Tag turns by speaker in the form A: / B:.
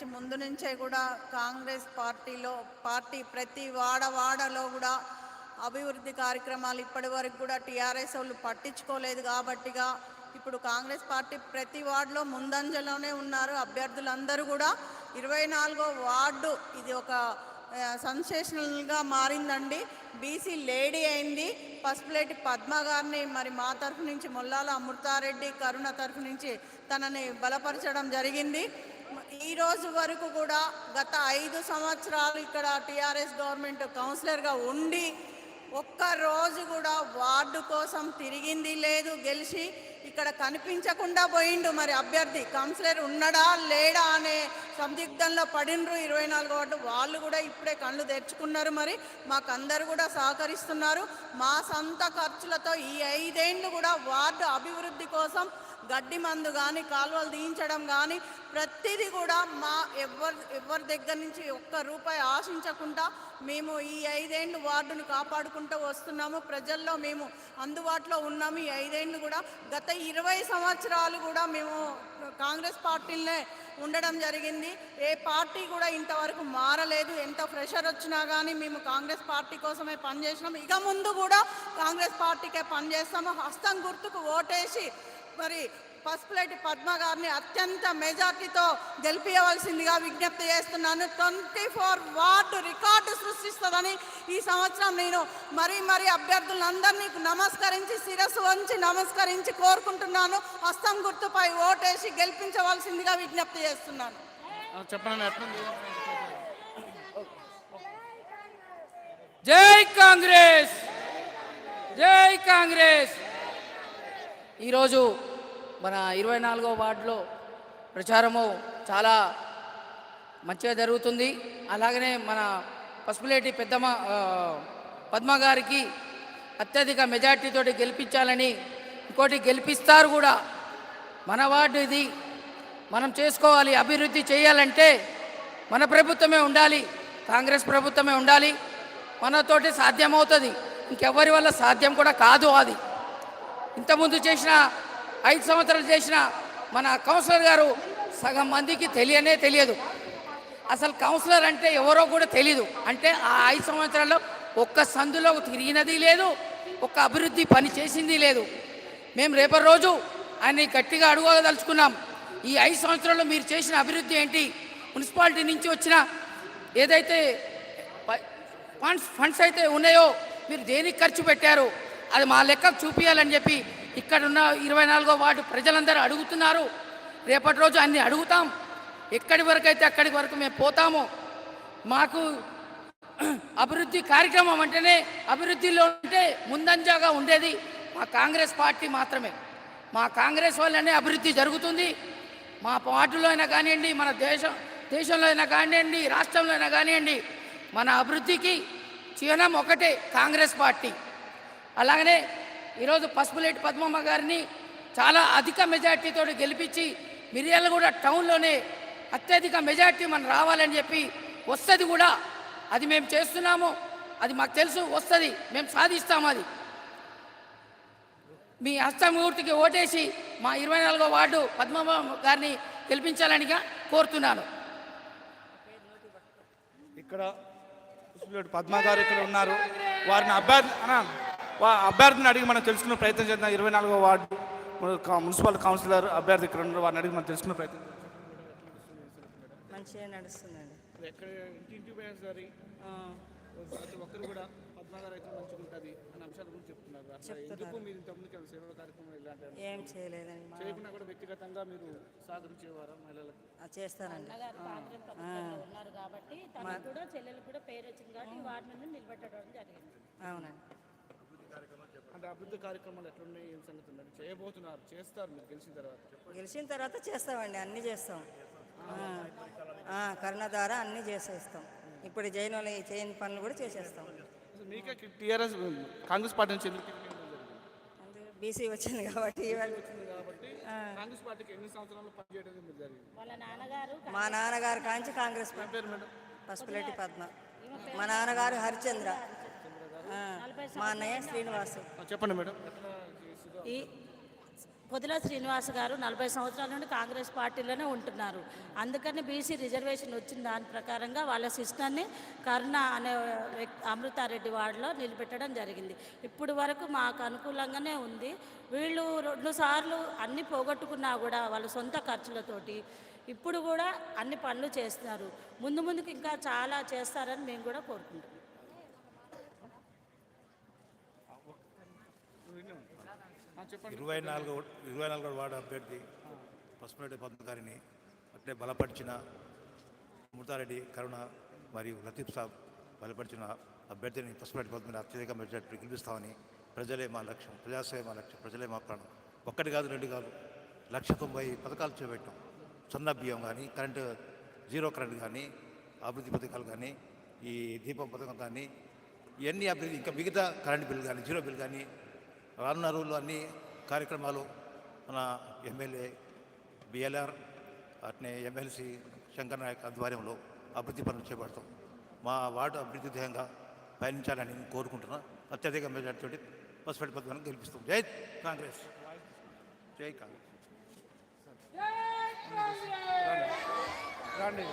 A: నుంచి ముందు నుంచే కూడా కాంగ్రెస్ పార్టీలో పార్టీ ప్రతి వాడ వాడలో కూడా అభివృద్ధి కార్యక్రమాలు ఇప్పటి వరకు కూడా టీఆర్ఎస్ వాళ్ళు పట్టించుకోలేదు కాబట్టిగా ఇప్పుడు కాంగ్రెస్ పార్టీ ప్రతి వార్డులో ముందంజలోనే ఉన్నారు. అభ్యర్థులందరూ కూడా ఇరవై నాలుగో వార్డు ఇది ఒక సెన్సేషనల్గా మారిందండి. బీసీ లేడీ అయింది. పసుపులేటి పద్మ గారిని మరి మా తరఫు నుంచి మొల్లాల అమృతారెడ్డి కరుణ తరఫు నుంచి తనని బలపరచడం జరిగింది. ఈ రోజు వరకు కూడా గత ఐదు సంవత్సరాలు ఇక్కడ టీఆర్ఎస్ గవర్నమెంట్ కౌన్సిలర్గా ఉండి ఒక్క రోజు కూడా వార్డు కోసం తిరిగింది లేదు గెలిచి ఇక్కడ కనిపించకుండా పోయిండు. మరి అభ్యర్థి కౌన్సిలర్ ఉన్నాడా లేడా అనే సందిగ్ధంలో పడినరు ఇరవై నాలుగు వార్డు వాళ్ళు కూడా ఇప్పుడే కళ్ళు తెరుచుకున్నారు మరి. మాకందరు కూడా సహకరిస్తున్నారు. మా సొంత ఖర్చులతో ఈ ఐదేండ్లు కూడా వార్డు అభివృద్ధి కోసం గడ్డి మందు కానీ కాలువలు తీయించడం కానీ ప్రతిదీ కూడా మా ఎవరి ఎవరి దగ్గర నుంచి ఒక్క రూపాయి ఆశించకుండా మేము ఈ ఐదేండ్లు వార్డును కాపాడుకుంటూ వస్తున్నాము. ప్రజల్లో మేము అందుబాటులో ఉన్నాము. ఈ ఐదేండ్లు కూడా గత ఇరవై సంవత్సరాలు కూడా మేము కాంగ్రెస్ పార్టీలనే ఉండడం జరిగింది. ఏ పార్టీ కూడా ఇంతవరకు మారలేదు. ఎంత ప్రెషర్ వచ్చినా కానీ మేము కాంగ్రెస్ పార్టీ కోసమే పనిచేసినాము. ఇక ముందు కూడా కాంగ్రెస్ పార్టీకే పనిచేస్తాము. హస్తం గుర్తుకు ఓటేసి మరి పసుపులేటి పద్మ గారిని అత్యంత మెజార్టీతో గెలిపించవలసిందిగా విజ్ఞప్తి చేస్తున్నాను. ట్వంటీ ఫోర్ వార్డు రికార్డు సృష్టిస్తుందని ఈ సంవత్సరం నేను మరీ మరీ అభ్యర్థులందరినీ నమస్కరించి శిరస్సు వంచి నమస్కరించి కోరుకుంటున్నాను. హస్తం గుర్తుపై ఓటేసి గెలిపించవలసిందిగా విజ్ఞప్తి చేస్తున్నాను.
B: జై కాంగ్రెస్! జై కాంగ్రెస్! ఈరోజు మన ఇరవై నాలుగో వార్డులో ప్రచారము చాలా మంచిగా జరుగుతుంది. అలాగనే మన పసుపులేటి పెద్దమ్మ పద్మ గారికి అత్యధిక మెజార్టీతోటి గెలిపించాలని ఇంకోటి గెలిపిస్తారు కూడా. మన వార్డు ఇది. మనం చేసుకోవాలి అభివృద్ధి చేయాలంటే మన ప్రభుత్వమే ఉండాలి కాంగ్రెస్ ప్రభుత్వమే ఉండాలి. మనతోటి సాధ్యమవుతుంది. ఇంకెవరి వల్ల సాధ్యం కూడా కాదు అది. ఇంతకుముందు చేసిన ఐదు సంవత్సరాలు చేసిన మన కౌన్సిలర్ గారు సగం మందికి తెలియనే తెలియదు. అసలు కౌన్సిలర్ అంటే ఎవరో కూడా తెలియదు అంటే ఆ ఐదు సంవత్సరాల్లో ఒక్క సందులో తిరిగినది లేదు ఒక్క అభివృద్ధి పని చేసింది లేదు. మేము రేపటి రోజు ఆయన్ని గట్టిగా అడుగదలుచుకున్నాం. ఈ ఐదు సంవత్సరాల్లో మీరు చేసిన అభివృద్ధి ఏంటి? మున్సిపాలిటీ నుంచి వచ్చిన ఏదైతే ఫండ్స్ ఫండ్స్ అయితే ఉన్నాయో మీరు దేనికి ఖర్చు పెట్టారు? అది మా లెక్కకు చూపించాలని చెప్పి ఇక్కడ ఉన్న ఇరవై నాలుగో వార్డు ప్రజలందరూ అడుగుతున్నారు. రేపటి రోజు అన్ని అడుగుతాం. ఎక్కడి వరకు అయితే అక్కడి వరకు మేము పోతాము మాకు అభివృద్ధి కార్యక్రమం అంటేనే అభివృద్ధిలో ఉంటే ముందంజాగా ఉండేది మా కాంగ్రెస్ పార్టీ మాత్రమే. మా కాంగ్రెస్ వల్లనే అభివృద్ధి జరుగుతుంది. మా పార్టీలో అయినా కానివ్వండి మన దేశం దేశంలో అయినా కానివ్వండి రాష్ట్రంలో అయినా కానివ్వండి మన అభివృద్ధికి చిహ్నం ఒకటే కాంగ్రెస్ పార్టీ. అలాగనే ఈరోజు పసుపులేటి పద్మమ్మ గారిని చాలా అధిక మెజార్టీతో గెలిపించి మిర్యాలగూడ టౌన్లోనే అత్యధిక మెజార్టీ మనం రావాలని చెప్పి వస్తుంది కూడా. అది మేము చేస్తున్నాము. అది మాకు తెలుసు వస్తుంది. మేము సాధిస్తాము అది. మీ హస్తమూర్తికి ఓటేసి మా ఇరవై నాలుగో వార్డు పద్మమ్మ గారిని గెలిపించాలనిగా కోరుతున్నాను.
C: ఇక్కడ పద్మ గారు ఇక్కడ ఉన్నారు. వారిని అభ్యర్థి అభ్యర్థిని అడిగి మనం తెలుసుకునే ప్రయత్నం చేద్దాం. ఇరవై నాలుగో వార్డు మున్సిపల్ కౌన్సిలర్ అభ్యర్థి ఇక్కడ ఉన్నారు. వారిని అడిగి మనం తెలుసుకునే ప్రయత్నం.
D: మంచిగా నడుస్తుందండి.
C: ఎక్కడ పోయినా సరే? ప్రతి ఒక్కరు కూడా అయితే మంచిగా ఉంటుంది అనే అంశాల గురించి చెప్తున్నారు. ఎందుకు మీరు ఇంతకుముందుకు సేవల కార్యక్రమం ఇలాంటి
D: ఏం చేయలేదండి. మా
C: చేయకుండా కూడా వ్యక్తిగతంగా మీరు మహిళలకు?
E: ఉన్నారు కాబట్టి తనకు కూడా చెల్లెలకు కూడా పేరు వచ్చింది కాబట్టి ఈ వార్డు నుండి నిలబెట్టడం జరిగింది.
D: అవునండి.
C: అంటే అభివృద్ధి కార్యక్రమాలు ఎట్లున్నాయి? ఏం సంగతి ఉందండి చేయబోతున్నారు. చేస్తారు మీరు గెలిచిన తర్వాత.
D: గెలిచిన తర్వాత చేస్తామండి. అన్నీ చేస్తాం. ఆ, ఆ, కరుణ ద్వారా అన్నీ చేసేస్తాం. ఇప్పుడు జైన్ వాళ్ళు చేయని పనులు కూడా చేసేస్తాం.
C: మీకే టీఆర్ఎస్ కాంగ్రెస్ పార్టీ నుంచి ఎందుకు
D: బీసీ వచ్చింది కాబట్టి ఇవాళ
C: వచ్చింది కాబట్టి కాంగ్రెస్ పార్టీకి ఎన్ని సంవత్సరాలు పనిచేయడం మీకు జరిగింది?
E: వాళ్ళ నాన్నగారు
D: మా నాన్నగారు కాంచి కాంగ్రెస్ పార్టీ
C: పేరు మేడం?
D: పసుపులేటి పద్మ. మా నాన్నగారు హరిచంద్ర. మా అన్నయ్య శ్రీనివాసు.
C: చెప్పండి మేడం.
D: ఈ
E: పొదిల శ్రీనివాస్ గారు నలభై సంవత్సరాల నుండి కాంగ్రెస్ పార్టీలోనే ఉంటున్నారు. అందుకని బీసీ రిజర్వేషన్ వచ్చిన దాని ప్రకారంగా వాళ్ళ సిస్టర్ని కరుణ అనే వ్యక్తి అమృతారెడ్డి వార్డులో నిలబెట్టడం జరిగింది. ఇప్పుడు వరకు మాకు అనుకూలంగానే ఉంది. వీళ్ళు రెండు సార్లు అన్ని పోగొట్టుకున్నా కూడా వాళ్ళ సొంత ఖర్చులతోటి ఇప్పుడు కూడా అన్ని పనులు చేస్తున్నారు. ముందు ముందుకు ఇంకా చాలా చేస్తారని మేము కూడా కోరుకుంటున్నాం.
F: ఇరవై నాలుగు ఇరవై నాలుగో వార్డు అభ్యర్థి పసుపురెడ్డి పద్మగారిని అట్లే బలపరిచిన అమృతారెడ్డి కరుణ మరియు లతీఫ్ సాబ్ బలపరిచిన అభ్యర్థిని పసుపురెడ్డి పద్మని అత్యధిక మెజార్టీ గెలిపిస్తామని ప్రజలే మా లక్ష్యం ప్రజాసేవ మా లక్ష్యం ప్రజలే మా ప్రాణం. ఒక్కటి కాదు రెండు కాదు లక్ష తొంభై పథకాలు చేపట్టాం. సన్న బియ్యం కానీ కరెంటు జీరో కరెంట్ కానీ అభివృద్ధి పథకాలు కానీ ఈ దీపం పథకం కానీ ఇవన్నీ అభివృద్ధి ఇంకా మిగతా కరెంట్ బిల్ కానీ జీరో బిల్ కానీ రానున్న రోజులు అన్ని కార్యక్రమాలు మన ఎమ్మెల్యే బిఎల్ఆర్ అట్నే ఎమ్మెల్సీ శంకర్ నాయక్ ఆధ్వర్యంలో అభివృద్ధి పనులు చేపడతాం. మా వార్డు అభివృద్ధి ధ్యేయంగా పయనించాలని కోరుకుంటున్నా. అత్యధిక మెజార్టీ పసిపెట్టి పథకాన్ని గెలిపిస్తాం. జై కాంగ్రెస్. జై కాంగ్రెస్.
C: రండి